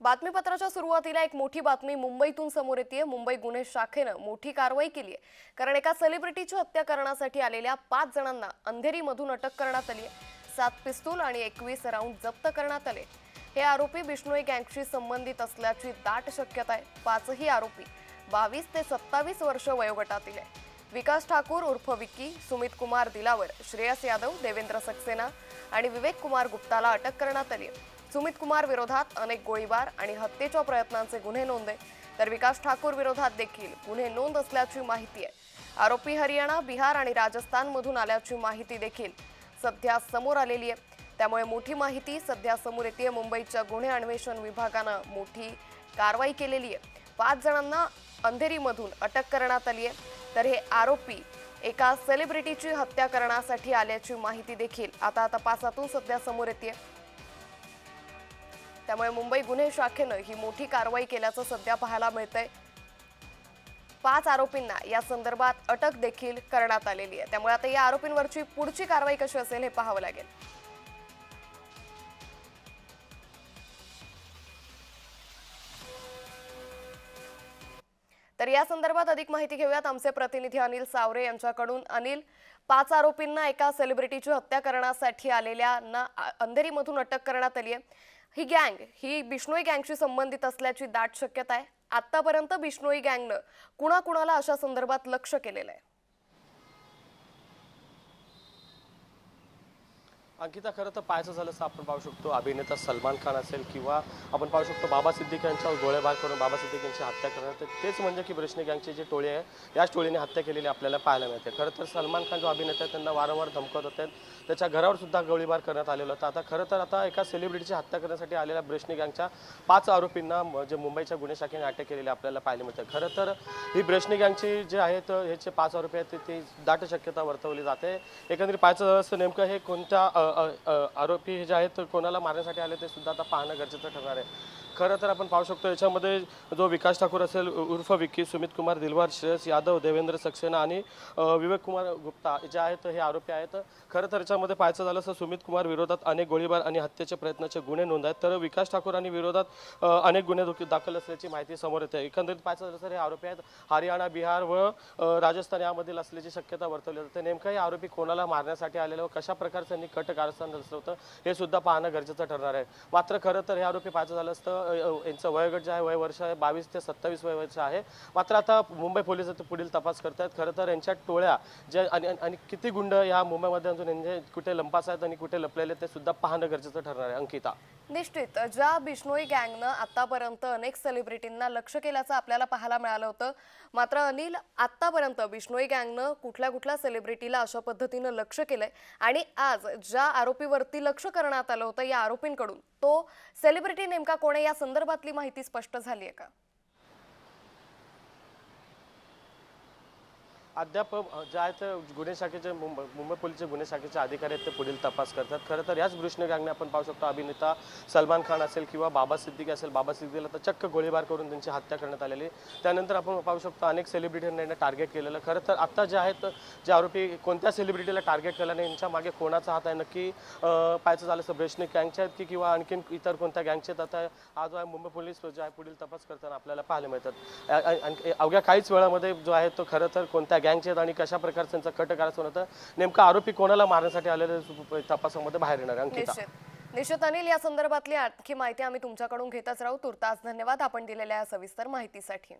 बातमीपत्राच्या सुरुवातीला एक मोठी बातमी मुंबईतून समोर येते मुंबई गुन्हे शाखेनं मोठी कारवाई केली आहे कारण एका सेलिब्रिटीची हत्या करण्यासाठी आलेल्या पाच जणांना अंधेरीमधून अटक करण्यात आली आहे सात पिस्तूल आणि एकवीस राऊंड जप्त करण्यात आले. हे आरोपी बिष्णोई गँगशी संबंधित असल्याची दाट शक्यता आहे. पाचही आरोपी बावीस ते सत्तावीस वर्ष वयोगटातील आहे विकास ठाकूर उर्फ विक्की सुमित कुमार दिलावर श्रेयस यादव देवेंद्र सक्सेना आणि विवेक कुमार गुप्ताला अटक करण्यात आली आहे सुमित कुमार विरोधात अनेक गोळीबार आणि हत्येच्या प्रयत्नांचे गुन्हे नोंद. आहे तर विकास ठाकूर विरोधात देखील गुन्हे नोंद असल्याची माहिती आहे. आरोपी हरियाणा बिहार आणि राजस्थानमधून आल्याची माहिती देखील सध्या समोर आलेली आहे. त्यामुळे मोठी माहिती सध्या समोर येते मुंबईच्या गुन्हे अन्वेषण विभागानं मोठी कारवाई केलेली आहे. पाच जणांना अंधेरीमधून अटक करण्यात आली आहे. तर हे आरोपी एका सेलिब्रिटीची हत्या करण्यासाठी आल्याची माहिती देखील आता तपासातून सध्या समोर येते त्यामुळे मुंबई गुन्हे शाखेनं ही मोठी कारवाई केल्याचं सध्या पाहायला मिळतंय. पाच आरोपींना या संदर्भात अटक देखील करण्यात आलेली आहे. त्यामुळे आता या आरोपींवरची पुढची कारवाई कशी असेल हे पाहावं लागेल. तर या संदर्भात अधिक माहिती घेऊयात. आमचे प्रतिनिधी अनिल सावरे यांच्याकडून. अनिल पाच आरोपींना एका सेलिब्रिटीची हत्या करण्यासाठी आलेल्यांना अंधेरीमधून अटक करण्यात आली आहे. ही गँग ही बिष्णोई गँगशी संबंधित असल्याची दाट शक्यता आहे. आतापर्यंत बिष्णोई गँगनं कुणाकुणाला अशा संदर्भात लक्ष केलेलं आहे? अंकिता खरं तर पाहायचं झालं तर आपण पाहू शकतो. अभिनेता सलमान खान असेल किंवा आपण पाहू शकतो बाबा सिद्दीक यांच्यावर गोळेबार करून बाबा सिद्दीक यांची हत्या करणं तर तेच म्हणजे की ब्रेशनी गँगची जी टोळी आहे याच टोळीने हत्या केलेली आपल्याला पाहायला मिळते. खरं तर सलमान खान जो अभिनेता आहे त्यांना वारंवार धमकत होते. त्याच्या घरावर सुद्धा गोळीबार करण्यात आलेला होता. आता खरं तर आता एका सेलिब्रिटीची हत्या करण्यासाठी आलेल्या ब्रेशनी गँगच्या पाच आरोपींना म- जे मुंबईच्या गुन्हे शाखेने अटक केलेली आपल्याला पाहायला मिळते. खरं तर ही ब्रेशनी गँगची जे आहेत ह्याचे पाच आरोपी आहेत ते- ती दाट शक्यता वर्तवली जाते. एकंदरीत पाहायचं झालं असं नेमकं हे कोणत्या आरोपी जे आहेत कोणाला मारण्यासाठी आले ते सुद्धा आता पाहणं गरजेचं ठरणार आहे. खरं तर आपण पाहू शकतो याच्यामध्ये जो विकास ठाकूर असेल उर्फ विक्की सुमित कुमार दिलवार श्रेयस यादव देवेंद्र सक्सेना आणि विवेक कुमार गुप्ता जे आहेत हे आरोपी आहेत. खरं तर याच्यामध्ये पाहायचं झालं तर सुमित कुमार विरोधात अनेक गोळीबार आणि हत्येच्या प्रयत्नाचे गुन्हे नोंद आहेत. तर विकास ठाकूर आणि विरोधात अनेक गुन्हे दाखल असल्याची माहिती समोर येते. एकंदरीत पाहायचं झालं तर हे आरोपी आहेत हरियाणा बिहार व राजस्थान यामधील असल्याची शक्यता वर्तवली जाते. नेमकं हे आरोपी कोणाला मारण्यासाठी आलेलं व कशा प्रकारचं त्यांनी कट कारस्थान रचलं होतं हे सुद्धा पाहणं गरजेचं ठरणार आहे. मात्र खरं तर हे आरोपी पाहायचं झालं असतं यांचं वयोगट जे आहे वय वर्ष आहे बावीस ते सत्तावीस वय वर्ष आहे. मात्र आता मुंबई पोलीस पुढील तपास करत आहेत खरं तर यांच्या टोळ्या ज्या आणि आणि- आणि किती गुंड या मुंबईमध्ये अजून यांचे कुठे लंपास आहेत आणि कुठे लपलेले आहेत ते सुद्धा पाहणं गरजेचं ठरणार आहे. अंकिता. निश्चित. ज्या बिष्णोई गँगनं आतापर्यंत अनेक सेलिब्रिटींना लक्ष केल्याचं आपल्याला पाहायला मिळालं होतं मात्र अनिल आतापर्यंत बिष्णोई गँगनं कुठल्या कुठल्या सेलिब्रिटीला अशा पद्धतीनं लक्ष केलंय आणि आज ज्या आरोपीवरती लक्ष करण्यात आलं होतं या आरोपींकडून तो सेलिब्रिटी नेमका कोण आहे या संदर्भातली माहिती स्पष्ट झाली आहे का? अद्याप जे आहेत गुन्हे शाखेचे मुंबई मुंबई पोलीसचे गुन्हे शाखेचे अधिकारी आहेत ते पुढील तपास करतात. खरं तर याच भृष्ण गँगने आपण पाहू शकतो अभिनेता सलमान खान असेल किंवा बाबा सिद्दीकी असेल बाबा सिद्दीकीला तर चक्क गोळीबार करून त्यांची हत्या करण्यात आलेली त्यानंतर आपण पाहू शकतो अनेक सेलिब्रिटींना यांना टार्गेट केलेलं खरं तर आत्ता जे आहेत जे आरोपी कोणत्या सेलिब्रिटीला टार्गेट केल्याने यांच्या मागे कोणाचा हात आहे? नक्की पाहायचं झालं तर ब्रेशनी गँगचे आहेत की किंवा आणखीन इतर कोणत्या गँगचे आहेत? आता हा जो आहे मुंबई पोलीस जो आहे पुढील तपास करताना आपल्याला पाहायला मिळतात. अवघ्या काहीच वेळामध्ये जो आहे तो खरं तर कोणत्या गँगचे आहेत आणि कशा प्रकारचं त्यांचा कट करायचं होतं नेमका आरोपी कोणाला मारण्यासाठी आलेले तपासामध्ये बाहेर येणार अंकिता? निश्चित. अनिल या संदर्भातली आणखी माहिती आम्ही तुमच्याकडून घेतच राहू. तुर्तास धन्यवाद. आपण दिलेल्या सविस्तर माहितीसाठी.